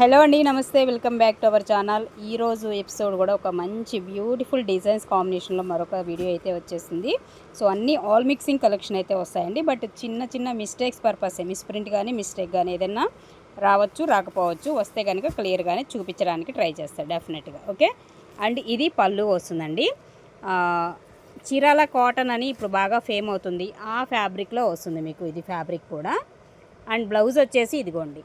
Hello అండి నమస్తే. Welcome back to our channel. ఈరోజు ఎపిసోడ్ కూడా ఒక మంచి బ్యూటిఫుల్ డిజైన్స్ కాంబినేషన్లో మరొక వీడియో అయితే వచ్చేసింది. సో అన్నీ ఆల్ మిక్సింగ్ కలెక్షన్ అయితే వస్తాయండి. బట్ చిన్న చిన్న మిస్టేక్స్ పర్పస్ మిస్ప్రింట్ కానీ మిస్టేక్ కానీ ఏదైనా రావచ్చు రాకపోవచ్చు వస్తే కనుక క్లియర్గానే చూపించడానికి ట్రై చేస్తాను డెఫినెట్గా ఓకే? అండ్ ఇది పళ్ళు వస్తుందండి. చీరాల కాటన్ అని ఇప్పుడు బాగా ఫేమ్ అవుతుంది. ఆ ఫ్యాబ్రిక్లో వస్తుంది మీకు ఇది ఫ్యాబ్రిక్ కూడా. అండ్ బ్లౌజ్ వచ్చేసి ఇదిగోండి.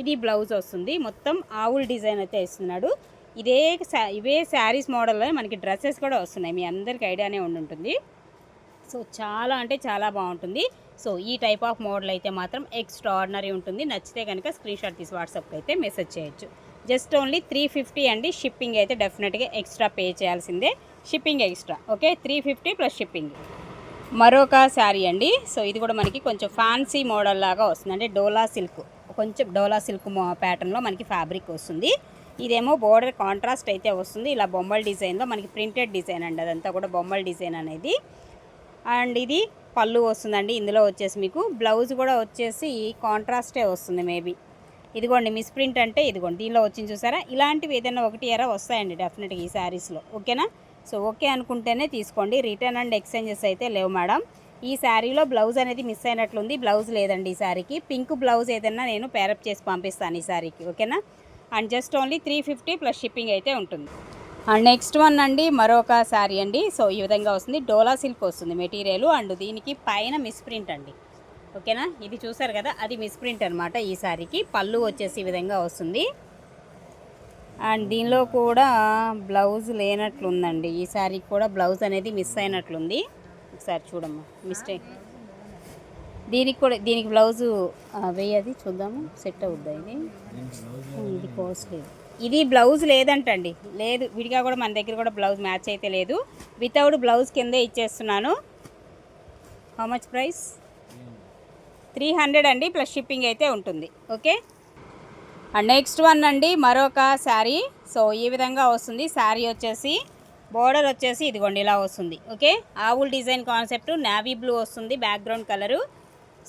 ఇది బ్లౌజ్ వస్తుంది. మొత్తం ఆవుల్ డిజైన్ అయితే ఇస్తున్నాడు ఇదే ఇవే శారీస్ మోడల్లో మనకి డ్రెస్సెస్ కూడా వస్తున్నాయి. మీ అందరికి ఐడియానే ఉండి ఉంటుంది. సో చాలా అంటే చాలా బాగుంటుంది. సో ఈ టైప్ ఆఫ్ మోడల్ అయితే మాత్రం ఎక్స్ట్రాడినరీ ఉంటుంది. నచ్చితే కనుక స్క్రీన్ షాట్ తీసి వాట్సాప్కి అయితే మెసేజ్ చేయొచ్చు. జస్ట్ ఓన్లీ త్రీ ఫిఫ్టీ అండి. షిప్పింగ్ అయితే డెఫినెట్గా ఎక్స్ట్రా పే చేయాల్సిందే. Shipping extra okay? Three fifty plus shipping. మరొక శారీ అండి. సో ఇది కూడా మనకి కొంచెం ఫ్యాన్సీ మోడల్ లాగా వస్తుంది. అంటే డోలా సిల్క్. కొంచెం డోలా సిల్క్ ప్యాటర్న్లో మనకి ఫ్యాబ్రిక్ వస్తుంది. ఇదేమో బోర్డర్ కాంట్రాస్ట్ అయితే వస్తుంది. ఇలా బొమ్మల డిజైన్లో మనకి ప్రింటెడ్ డిజైన్ అండి. అదంతా కూడా బొమ్మల డిజైన్ అనేది. అండ్ ఇది పళ్ళు వస్తుందండి. ఇందులో వచ్చేసి మీకు బ్లౌజ్ కూడా వచ్చేసి కాంట్రాస్టే వస్తుంది మేబీ. ఇదిగోండి మిస్ ప్రింట్ అంటే ఇదిగోండి. దీనిలో వచ్చింది చూసారా? ఇలాంటివి ఏదైనా ఒకటి ఎరా వస్తాయండి డెఫినెట్గా ఈ శారీస్లో. ఓకేనా? సో ఓకే అనుకుంటేనే తీసుకోండి. రిటర్న్ అండ్ ఎక్స్చేంజెస్ అయితే లేవు మేడం. ఈ శారీలో బ్లౌజ్ అనేది మిస్ అయినట్లుంది. బ్లౌజ్ లేదండి ఈ శారీకి. పింక్ బ్లౌజ్ ఏదైనా నేను పేరప్ చేసి పంపిస్తాను ఈ శారీకి ఓకేనా? And just only three fifty plus shipping అయితే ఉంటుంది. అండ్ నెక్స్ట్ వన్ అండి మరొక శారీ అండి. సో ఈ విధంగా వస్తుంది. డోలా సిల్క్ వస్తుంది మెటీరియల్. అండ్ దీనికి పైన మిస్ ప్రింట్ అండి. ఓకేనా? ఇది చూసారు కదా అది మిస్ ప్రింట్ అనమాట ఈ శారీకి. పళ్ళు వచ్చేసి ఈ విధంగా వస్తుంది. అండ్ దీనిలో కూడా బ్లౌజ్ లేనట్లుందండి. ఈ శారీకి కూడా బ్లౌజ్ అనేది మిస్ అయినట్లుంది. ఒకసారి చూడమ్మా. మిస్టేక్ దీనికి కూడా దీనికి బ్లౌజు వేయది చూద్దాము. సెట్ అవుద్దా ఇది? ఇది కాస్ట్లీ ఇది బ్లౌజ్ లేదంటండి. లేదు విడిగా కూడా మన దగ్గర కూడా బ్లౌజ్ మ్యాచ్ అయితే లేదు. వితౌట్ బ్లౌజ్ కిందే ఇచ్చేస్తున్నాను. How much price three hundred అండి ప్లస్ షిప్పింగ్ అయితే ఉంటుంది. ఓకే అండ్ నెక్స్ట్ వన్ అండి మరొక శారీ. సో ఈ విధంగా వస్తుంది. శారీ వచ్చేసి బోర్డర్ వచ్చేసి ఇదిగోండి ఇలా వస్తుంది. Okay owl design concept navy blue వస్తుంది బ్యాక్గ్రౌండ్ కలరు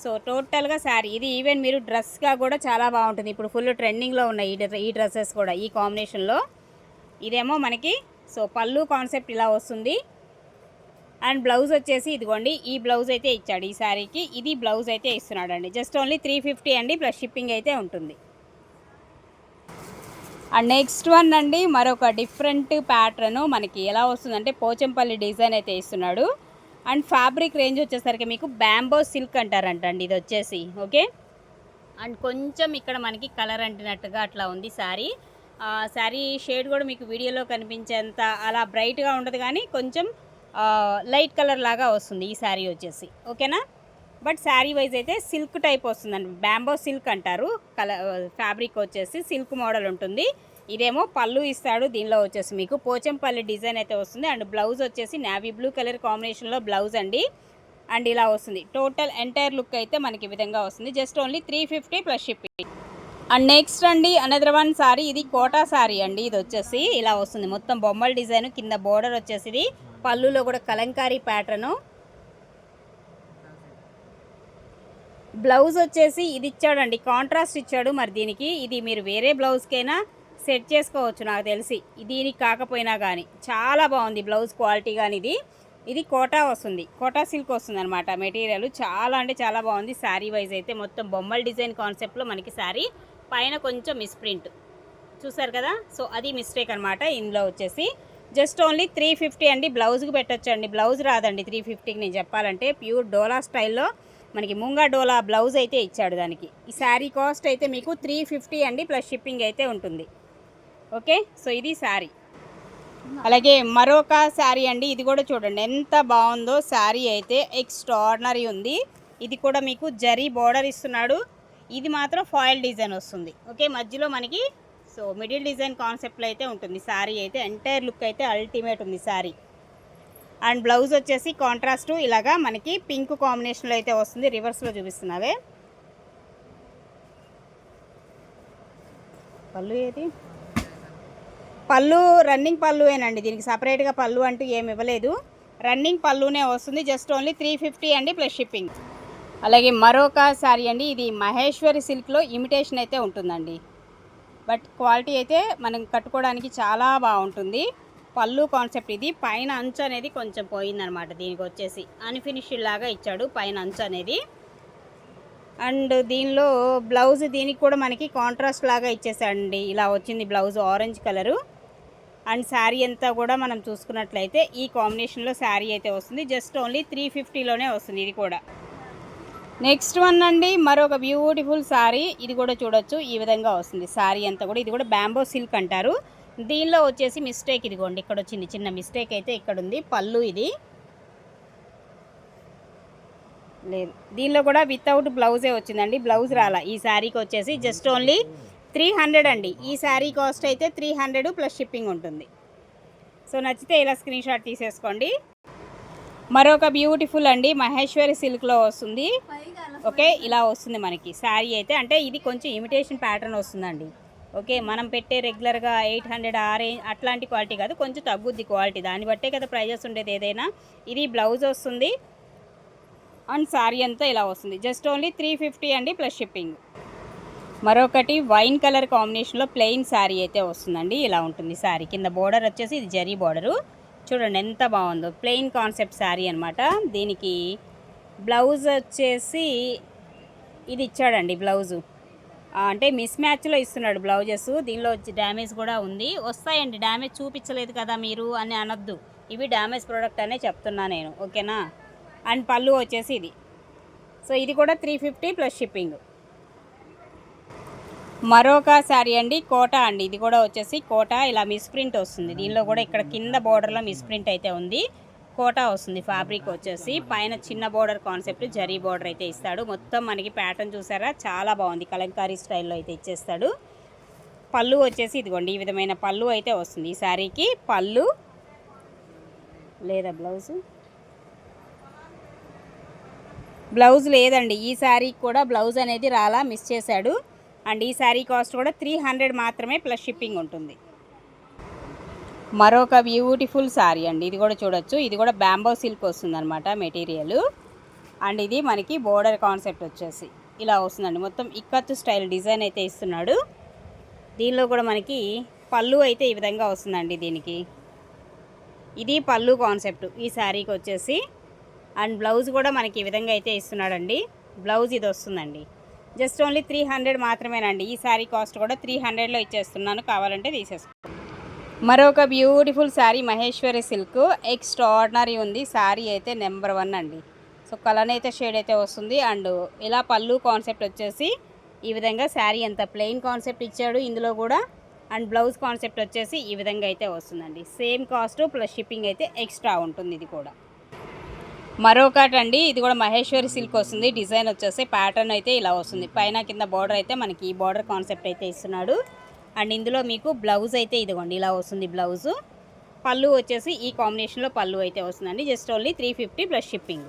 సో టోటల్గా శారీ ఇది ఈవెన్ మీరు డ్రెస్గా కూడా చాలా బాగుంటుంది. ఇప్పుడు ఫుల్ ట్రెండింగ్లో ఉన్నాయి ఈ డ్రెస్- ఈ డ్రెస్సెస్ కూడా ఈ కాంబినేషన్లో ఇదేమో మనకి సో పళ్ళు కాన్సెప్ట్ ఇలా వస్తుంది. అండ్ బ్లౌజ్ వచ్చేసి ఇదిగోండి ఈ బ్లౌజ్ అయితే ఇచ్చాడు ఈ శారీకి ఇది బ్లౌజ్ అయితే ఇస్తున్నాడు అండి జస్ట్ ఓన్లీ త్రీ ఫిఫ్టీ అండి ప్లస్ షిప్పింగ్ అయితే ఉంటుంది. అండ్ నెక్స్ట్ వన్ అండి మరొక డిఫరెంట్ ప్యాటర్న్ మనకి ఎలా వస్తుందంటే పోచంపల్లి డిజైన్ అయితే ఇస్తున్నాడు. అండ్ ఫ్యాబ్రిక్ రేంజ్ వచ్చేసరికి మీకు బ్యాంబో సిల్క్ అంటారంట అండి ఇది వచ్చేసి ఓకే? అండ్ కొంచెం ఇక్కడ మనకి కలర్ అంటినట్టుగా అట్లా ఉంది శారీ. శారీ షేడ్ కూడా మీకు వీడియోలో కనిపించేంత అలా బ్రైట్గా ఉండదు కానీ కొంచెం లైట్ కలర్ లాగా వస్తుంది ఈ శారీ వచ్చేసి ఓకేనా? బట్ శారీ వైజ్ అయితే సిల్క్ టైప్ వస్తుందండి. బ్యాంబో సిల్క్ అంటారు. కలర్ ఫ్యాబ్రిక్ వచ్చేసి సిల్క్ మోడల్ ఉంటుంది. ఇదేమో పళ్ళు ఇస్తాడు దీనిలో వచ్చేసి మీకు పోచంపల్లి డిజైన్ అయితే వస్తుంది. అండ్ బ్లౌజ్ వచ్చేసి నావీ బ్లూ కలర్ కాంబినేషన్లో బ్లౌజ్ అండి. అండ్ ఇలా వస్తుంది. టోటల్ ఎంటైర్ లుక్ అయితే మనకి ఈ విధంగా వస్తుంది. Just only three fifty plus shipping. And next అండి అనదర్ వన్ సారీ ఇది కోటా సారీ అండి. ఇది వచ్చేసి ఇలా వస్తుంది. మొత్తం బొమ్మల డిజైన్ కింద బోర్డర్ వచ్చేసి ఇది. పళ్ళులో కూడా కలంకారీ ప్యాటర్ను. బ్లౌజ్ వచ్చేసి ఇది ఇచ్చాడండి కాంట్రాస్ట్ ఇచ్చాడు మరి దీనికి. ఇది మీరు వేరే బ్లౌజ్కైనా సెట్ చేసుకోవచ్చు నాకు తెలిసి. దీనికి కాకపోయినా కానీ చాలా బాగుంది బ్లౌజ్ క్వాలిటీ కానీ ఇది. ఇది కోటా వస్తుంది. కోటా సిల్క్ వస్తుంది అనమాట మెటీరియల్. చాలా అంటే చాలా బాగుంది. శారీ వైజ్ అయితే మొత్తం బొమ్మల డిజైన్ కాన్సెప్ట్లో మనకి శారీ. పైన కొంచెం మిస్ప్రింట్ చూసారు కదా? సో అది మిస్టేక్ అనమాట ఇందులో వచ్చేసి. జస్ట్ ఓన్లీ త్రీ ఫిఫ్టీ అండి. బ్లౌజ్కి పెట్టచ్చు అండి బ్లౌజ్ రాదండి త్రీ ఫిఫ్టీకి నేను చెప్పాలంటే. ప్యూర్ డోలా స్టైల్లో మనకి ముంగా డోలా బ్లౌజ్ అయితే ఇచ్చాడు దానికి. ఈ శారీ కాస్ట్ అయితే మీకు త్రీ ఫిఫ్టీ అండి ప్లస్ షిప్పింగ్ అయితే ఉంటుంది. ఓకే? సో ఇది శారీ. అలాగే మరొక శారీ అండి ఇది కూడా చూడండి. ఎంత బాగుందో శారీ అయితే ఎక్స్ట్రాడినరీ ఉంది. ఇది కూడా మీకు జరీ బోర్డర్ ఇస్తున్నాడు. ఇది మాత్రం ఫాయిల్ డిజైన్ వస్తుంది. ఓకే? మధ్యలో మనకి సో మిడిల్ డిజైన్ కాన్సెప్ట్లో అయితే ఉంటుంది. శారీ అయితే ఎంటైర్ లుక్ అయితే అల్టిమేట్ ఉంది శారీ. అండ్ బ్లౌజ్ వచ్చేసి కాంట్రాస్ట్ ఇలాగా మనకి పింక్ కాంబినేషన్లో అయితే వస్తుంది. రివర్స్లో చూపిస్తున్నావే. పళ్ళు ఏది? పళ్ళు రన్నింగ్ పళ్ళువేనండి దీనికి సపరేట్గా పళ్ళు అంటూ ఏమి ఇవ్వలేదు. రన్నింగ్ పళ్ళునే వస్తుంది. జస్ట్ ఓన్లీ త్రీ ఫిఫ్టీ అండి ప్లస్ షిప్పింగ్. అలాగే మరొక శారీ అండి. ఇది మహేశ్వరి సిల్క్లో ఇమిటేషన్ అయితే ఉంటుందండి. బట్ క్వాలిటీ అయితే మనం కట్టుకోవడానికి చాలా బాగుంటుంది. పళ్ళు కాన్సెప్ట్ ఇది. పైన అంచు అనేది కొంచెం పోయిందనమాట దీనికి వచ్చేసి. అన్ఫినిష్డ్ లాగా ఇచ్చాడు పైన అంచు అనేది. అండ్ దీనిలో బ్లౌజ్ దీనికి కూడా మనకి కాంట్రాస్ట్ లాగా ఇచ్చేసాడండి. ఇలా వచ్చింది blouse orange colour and sari అంతా కూడా మనం చూసుకున్నట్లయితే ఈ కాంబినేషన్లో శారీ అయితే వస్తుంది. జస్ట్ ఓన్లీ త్రీ ఫిఫ్టీలోనే వస్తుంది ఇది కూడా. నెక్స్ట్ వన్ అండి మరొక బ్యూటిఫుల్ శారీ. ఇది కూడా చూడొచ్చు. ఈ విధంగా వస్తుంది. శారీ అంతా కూడా ఇది కూడా బ్యాంబో సిల్క్ అంటారు. దీనిలో వచ్చేసి మిస్టేక్ ఇదిగోండి. ఇక్కడ వచ్చింది చిన్న మిస్టేక్ అయితే ఇక్కడ ఉంది. పళ్ళు ఇది. లేదు. దీనిలో కూడా వితౌట్ బ్లౌజే వచ్చిందండి. బ్లౌజ్ రాలా. ఈ శారీకి వచ్చేసి జస్ట్ ఓన్లీ త్రీ హండ్రెడ్ అండి. ఈ శారీ కాస్ట్ అయితే త్రీ హండ్రెడ్ ప్లస్ షిప్పింగ్ ఉంటుంది. సో నచ్చితే ఇలా స్క్రీన్ షాట్ తీసేసుకోండి. మరొక బ్యూటిఫుల్ అండి. మహేశ్వరి సిల్క్లో వస్తుంది. ఓకే ఇలా వస్తుంది మనకి. శారీ అయితే. అంటే ఇది కొంచెం ఇమిటేషన్ ప్యాటర్న్ వస్తుందండి. ఓకే మనం పెట్టే రెగ్యులర్గా ఎయిట్ హండ్రెడ్ ఆ రేంజ్ అట్లాంటి క్వాలిటీ కాదు కొంచెం తగ్గుద్ది క్వాలిటీ. దాన్ని బట్టే కదా ప్రైజెస్ ఉండేది ఏదైనా. ఇది బ్లౌజ్ వస్తుంది. అండ్ శారీ అంతా ఇలా వస్తుంది. జస్ట్ ఓన్లీ త్రీ ఫిఫ్టీ అండి ప్లస్ షిప్పింగ్. మరొకటి వైన్ కలర్ కాంబినేషన్లో ప్లెయిన్ శారీ అయితే వస్తుందండి. ఇలా ఉంటుంది శారీ కింద బోర్డర్ వచ్చేసి ఇది జరీ బోర్డరు. చూడండి ఎంత బాగుందో. ప్లెయిన్ కాన్సెప్ట్ శారీ అనమాట దీనికి బ్లౌజ్ వచ్చేసి ఇది ఇచ్చాడండి బ్లౌజు. అంటే మిస్ మ్యాచ్లో ఇస్తున్నాడు బ్లౌజెస్. దీనిలో వచ్చి డ్యామేజ్ కూడా ఉంది. వస్తాయండి. డ్యామేజ్ చూపించలేదు కదా మీరు అని అనొద్దు. ఇవి డ్యామేజ్ ప్రోడక్ట్ అనే చెప్తున్నా నేను. ఓకేనా? అండ్ పళ్ళు వచ్చేసి ఇది. సో ఇది కూడా త్రీ ఫిఫ్టీ ప్లస్ షిప్పింగ్. మరొక శారీ అండి. కోట అండి. ఇది కూడా వచ్చేసి కోట. ఇలా మిస్ప్రింట్ వస్తుంది. దీనిలో కూడా ఇక్కడ కింద బోర్డర్లో మిస్ప్రింట్ అయితే ఉంది. కోట వస్తుంది ఫ్యాబ్రిక్ వచ్చేసి. పైన చిన్న బోర్డర్ కాన్సెప్ట్ జరీ బోర్డర్ అయితే ఇస్తాడు. మొత్తం మనకి ప్యాటర్న్ చూసారా? చాలా బాగుంది. కలంకారీ స్టైల్లో అయితే ఇచ్చేస్తాడు. పళ్ళు వచ్చేసి ఇదిగోండి ఈ విధమైన పళ్ళు అయితే వస్తుంది. ఈ శారీకి పళ్ళు లేదా బ్లౌజు బ్లౌజ్ లేదండి. ఈ శారీకి కూడా బ్లౌజ్ అనేది రాలా మిస్ చేశాడు. అండ్ ఈ శారీ కాస్ట్ కూడా త్రీ హండ్రెడ్ మాత్రమే ప్లస్ షిప్పింగ్ ఉంటుంది. మరొక బ్యూటిఫుల్ శారీ అండి. ఇది కూడా చూడొచ్చు. ఇది కూడా బ్యాంబో సిల్క్ వస్తుందన్నమాట మెటీరియల్ అండ్ ఇది మనకి బోర్డర్ కాన్సెప్ట్ వచ్చేసి ఇలా వస్తుందండి. మొత్తం ఇక్కత్తు స్టైల్ డిజైన్ అయితే ఇస్తున్నాడు. దీనిలో కూడా మనకి పళ్ళు అయితే ఈ విధంగా వస్తుందండి దీనికి. ఇది పళ్ళు కాన్సెప్ట్ ఈ శారీకి వచ్చేసి అండ్ బ్లౌజ్ కూడా మనకి ఈ విధంగా అయితే ఇస్తున్నాడండి. బ్లౌజ్ ఇది వస్తుందండి. జస్ట్ ఓన్లీ త్రీ హండ్రెడ్ మాత్రమేనండి. ఈ శారీ కాస్ట్ కూడా త్రీ హండ్రెడ్లో ఇచ్చేస్తున్నాను. కావాలంటే తీసేసుకో మరొక beautiful sari Maheshwari silk extraordinary ఉంది. శారీ అయితే నెంబర్ వన్ అండి. సో కలర్ అయితే షేడ్ అయితే వస్తుంది. అండ్ ఇలా పళ్ళు కాన్సెప్ట్ వచ్చేసి ఈ విధంగా శారీ అంత ప్లెయిన్ కాన్సెప్ట్ ఇచ్చాడు ఇందులో కూడా. అండ్ బ్లౌజ్ కాన్సెప్ట్ వచ్చేసి ఈ విధంగా అయితే వస్తుందండి. సేమ్ కాస్ట్ ప్లస్ షిప్పింగ్ అయితే ఎక్స్ట్రా ఉంటుంది ఇది కూడా. మరొకటి అండి ఇది కూడా మహేశ్వరి సిల్క్ వస్తుంది. డిజైన్ వచ్చేసి ప్యాటర్న్ అయితే ఇలా వస్తుంది. పైన కింద బార్డర్ అయితే మనకి ఈ బార్డర్ కాన్సెప్ట్ అయితే ఇస్తున్నాడు. అండ్ ఇందులో మీకు బ్లౌజ్ అయితే ఇదిగోండి ఇలా వస్తుంది బ్లౌజు. పళ్ళు వచ్చేసి ఈ కాంబినేషన్లో పళ్ళు అయితే వస్తుందండి just only three fifty plus shipping.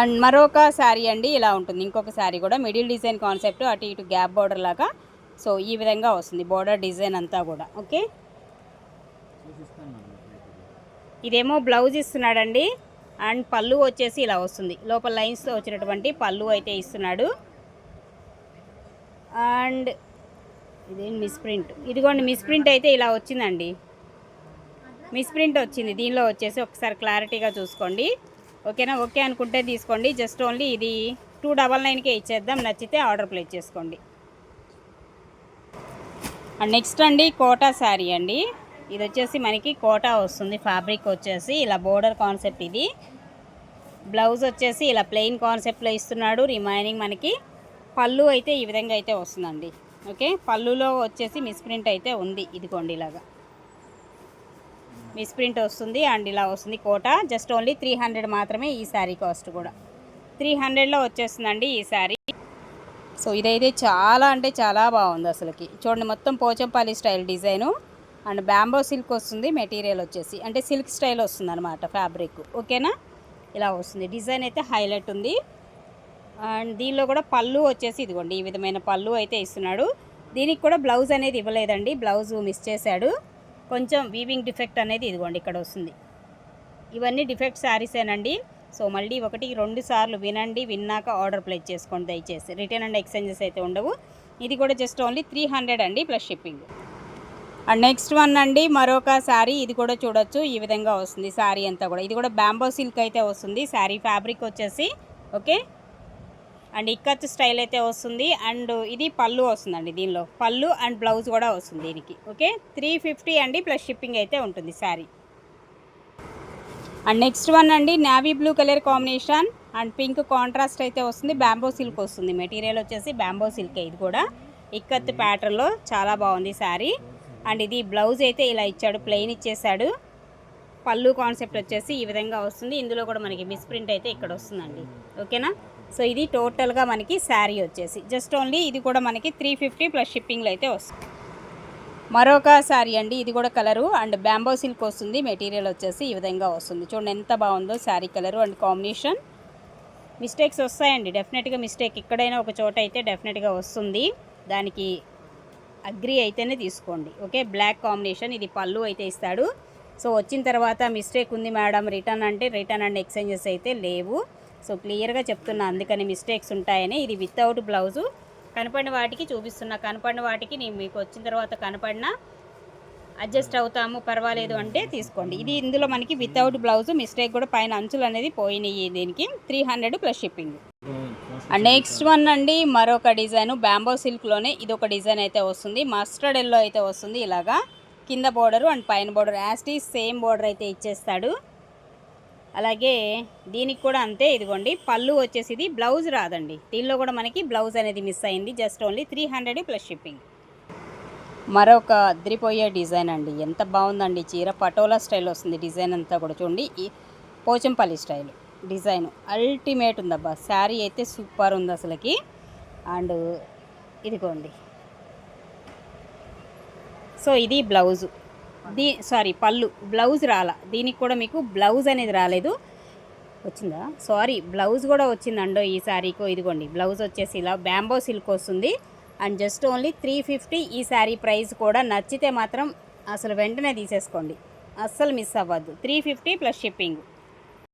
And మరొక శారీ అండి ఇలా ఉంటుంది. ఇంకొక శారీ కూడా మిడిల్ డిజైన్ కాన్సెప్ట్ అటు ఇటు గ్యాప్ బార్డర్ లాగా. సో ఈ విధంగా వస్తుంది బార్డర్ డిజైన్ అంతా కూడా ఓకే? ఇదేమో బ్లౌజ్ ఇస్తున్నాడండి. అండ్ పళ్ళు వచ్చేసి ఇలా వస్తుంది. లోపల లైన్స్తో వచ్చినటువంటి పళ్ళు అయితే ఇస్తున్నాడు. అండ్ ఇదేం మిస్ప్రింట్ ఇదిగోండి మిస్ప్రింట్ అయితే ఇలా వచ్చిందండి. మిస్ప్రింట్ వచ్చింది. దీనిలో వచ్చేసి ఒకసారి క్లారిటీగా చూసుకోండి. ఓకేనా? ఓకే అనుకుంటే తీసుకోండి. జస్ట్ ఓన్లీ ఇది టూ డబల్ నైన్కే ఇచ్చేద్దాం. నచ్చితే ఆర్డర్ ప్లేస్ చేసుకోండి. అండ్ నెక్స్ట్ అండి కోటా శారీ అండి. ఇది వచ్చేసి మనకి కోటా వస్తుంది. ఫ్యాబ్రిక్ వచ్చేసి ఇలా బోర్డర్ కాన్సెప్ట్ ఇది. బ్లౌజ్ వచ్చేసి ఇలా ప్లెయిన్ కాన్సెప్ట్లో ఇస్తున్నాడు. రిమైనింగ్ మనకి పళ్ళు అయితే ఈ విధంగా అయితే వస్తుందండి. ఓకే? పళ్ళులో వచ్చేసి మిస్ప్రింట్ అయితే ఉంది. ఇదిగోండి ఇలాగా. మిస్ప్రింట్ వస్తుంది అండ్ ఇలా వస్తుంది Kota. Just only three hundred మాత్రమే ఈ శారీ కాస్ట్ కూడా. త్రీ హండ్రెడ్లో వచ్చేస్తుందండి ఈ శారీ. సో ఇదైతే చాలా అంటే చాలా బాగుంది అసలుకి. చూడండి మొత్తం Pochampally style design. And bamboo silk వస్తుంది మెటీరియల్ వచ్చేసి. అంటే సిల్క్ స్టైల్ వస్తుంది అనమాట ఫ్యాబ్రిక్. ఓకేనా? ఇలా వస్తుంది. డిజైన్ అయితే హైలైట్ ఉంది. అండ్ దీనిలో కూడా పళ్ళు వచ్చేసి ఇదిగోండి ఈ విధమైన పళ్ళు అయితే ఇస్తున్నాడు. దీనికి కూడా బ్లౌజ్ అనేది ఇవ్వలేదండి బ్లౌజ్ మిస్ చేశాడు. కొంచెం వీవింగ్ డిఫెక్ట్ అనేది ఇదిగోండి ఇక్కడ వస్తుంది. ఇవన్నీ డిఫెక్ట్ శారీసేనండి సో మళ్ళీ ఒకటి రెండు సార్లు వినండి విన్నాక ఆర్డర్ ప్లేస్ చేసుకోండి దయచేసి. రిటర్న్ అండ్ ఎక్స్చేంజెస్ అయితే ఉండవు. ఇది కూడా జస్ట్ ఓన్లీ త్రీ హండ్రెడ్ అండి plus shipping and next one అండి మరొక శారీ ఇది కూడా చూడొచ్చు ఈ విధంగా వస్తుంది శారీ అంతా కూడా. ఇది కూడా బ్యాంబో సిల్క్ అయితే వస్తుంది శారీ ఫ్యాబ్రిక్ వచ్చేసి ఓకే? అండ్ ఇక్కత్ స్టైల్ అయితే వస్తుంది. అండ్ ఇది పళ్ళు వస్తుందండి దీనిలో. పళ్ళు అండ్ బ్లౌజ్ కూడా వస్తుంది దీనికి. ఓకే? త్రీ ఫిఫ్టీ అండి ప్లస్ షిప్పింగ్ అయితే ఉంటుంది శారీ. అండ్ నెక్స్ట్ వన్ అండి navy blue colour combination. And pink contrast అయితే వస్తుంది. బ్యాంబో సిల్క్ వస్తుంది. మెటీరియల్ వచ్చేసి బ్యాంబో సిల్క్ ఇది కూడా. ఇక్కత్ ప్యాటర్న్లో చాలా బాగుంది శారీ. అండ్ ఇది బ్లౌజ్ అయితే ఇలా ఇచ్చాడు ప్లెయిన్ ఇచ్చేసాడు. పళ్ళు కాన్సెప్ట్ వచ్చేసి ఈ విధంగా వస్తుంది. ఇందులో కూడా మనకి మిస్ప్రింట్ అయితే ఇక్కడ వస్తుందండి. ఓకేనా? సో ఇది టోటల్గా మనకి శారీ వచ్చేసి. జస్ట్ ఓన్లీ ఇది కూడా మనకి త్రీ ఫిఫ్టీ ప్లస్ షిప్పింగ్లో అయితే వస్తుంది. మరొక శారీ అండి ఇది కూడా కలరు. అండ్ బ్యాంబో సిల్క్ వస్తుంది మెటీరియల్ వచ్చేసి ఈ విధంగా వస్తుంది. చూడండి ఎంత బాగుందో sari colour and combination. Mistakes వస్తాయండి డెఫినెట్గా మిస్టేక్. ఎక్కడైనా ఒక చోట అయితే డెఫినెట్గా వస్తుంది. దానికి అగ్రి అయితేనే తీసుకోండి ఓకే? బ్లాక్ కాంబినేషన్ ఇది పళ్ళు అయితే ఇస్తాడు. సో వచ్చిన తర్వాత మిస్టేక్ ఉంది మేడం రిటర్న్ అంటే రిటర్న్ అండ్ ఎక్స్చేంజెస్ అయితే లేవు. సో క్లియర్గా చెప్తున్నా అందుకని మిస్టేక్స్ ఉంటాయని. ఇది వితౌట్ బ్లౌజు. కనపడిన వాటికి చూపిస్తున్నా. కనపడిన వాటికి నేను మీకు వచ్చిన తర్వాత కనపడిన అడ్జస్ట్ అవుతాము పర్వాలేదు అంటే తీసుకోండి. ఇది ఇందులో మనకి వితౌట్ బ్లౌజ్ మిస్టేక్ కూడా పైన అంచులు అనేది పోయినాయి దీనికి. Three hundred plus shipping. Next one అండి మరొక డిజైన్ బ్యాంబో సిల్క్లోనే. ఇది ఒక డిజైన్ అయితే వస్తుంది. మస్టర్డ్ ఎల్లో అయితే వస్తుంది ఇలాగా. కింద బోర్డరు అండ్ పైన బోర్డర్. యాస్టీ సేమ్ బోర్డర్ అయితే ఇచ్చేస్తాడు. అలాగే దీనికి కూడా అంతే ఇదిగోండి పళ్ళు వచ్చేసి ఇది బ్లౌజ్ రాదండి. దీనిలో కూడా మనకి బ్లౌజ్ అనేది మిస్ అయింది just only three hundred plus shipping మరొక అద్రిపోయే డిజైన్ అండి ఎంత బాగుందండి చీర పటోలా స్టైల్ వస్తుంది డిజైన్ అంతా కూడా చూడండి ఈ పోచంపల్లి స్టైల్ డిజైన్ అల్టిమేట్ ఉందబ్బా శారీ అయితే సూపర్ ఉంది అసలుకి. అండ్ ఇదిగోండి. సో ఇది బ్లౌజు. దీ సారీ పళ్ళు బ్లౌజ్ రాలా. దీనికి కూడా మీకు బ్లౌజ్ అనేది రాలేదు. వచ్చిందా? సారీ బ్లౌజ్ కూడా వచ్చిందండో ఈ శారీకో ఇదిగోండి బ్లౌజ్ వచ్చేసి ఇలా బ్యాంబో సిల్క్ వస్తుంది. And just only three fifty ఈ శారీ ప్రైస్ కూడా నచ్చితే మాత్రం అసలు వెంటనే తీసేసుకోండి. అస్సలు మిస్ అవ్వద్దు. Three fifty plus shipping.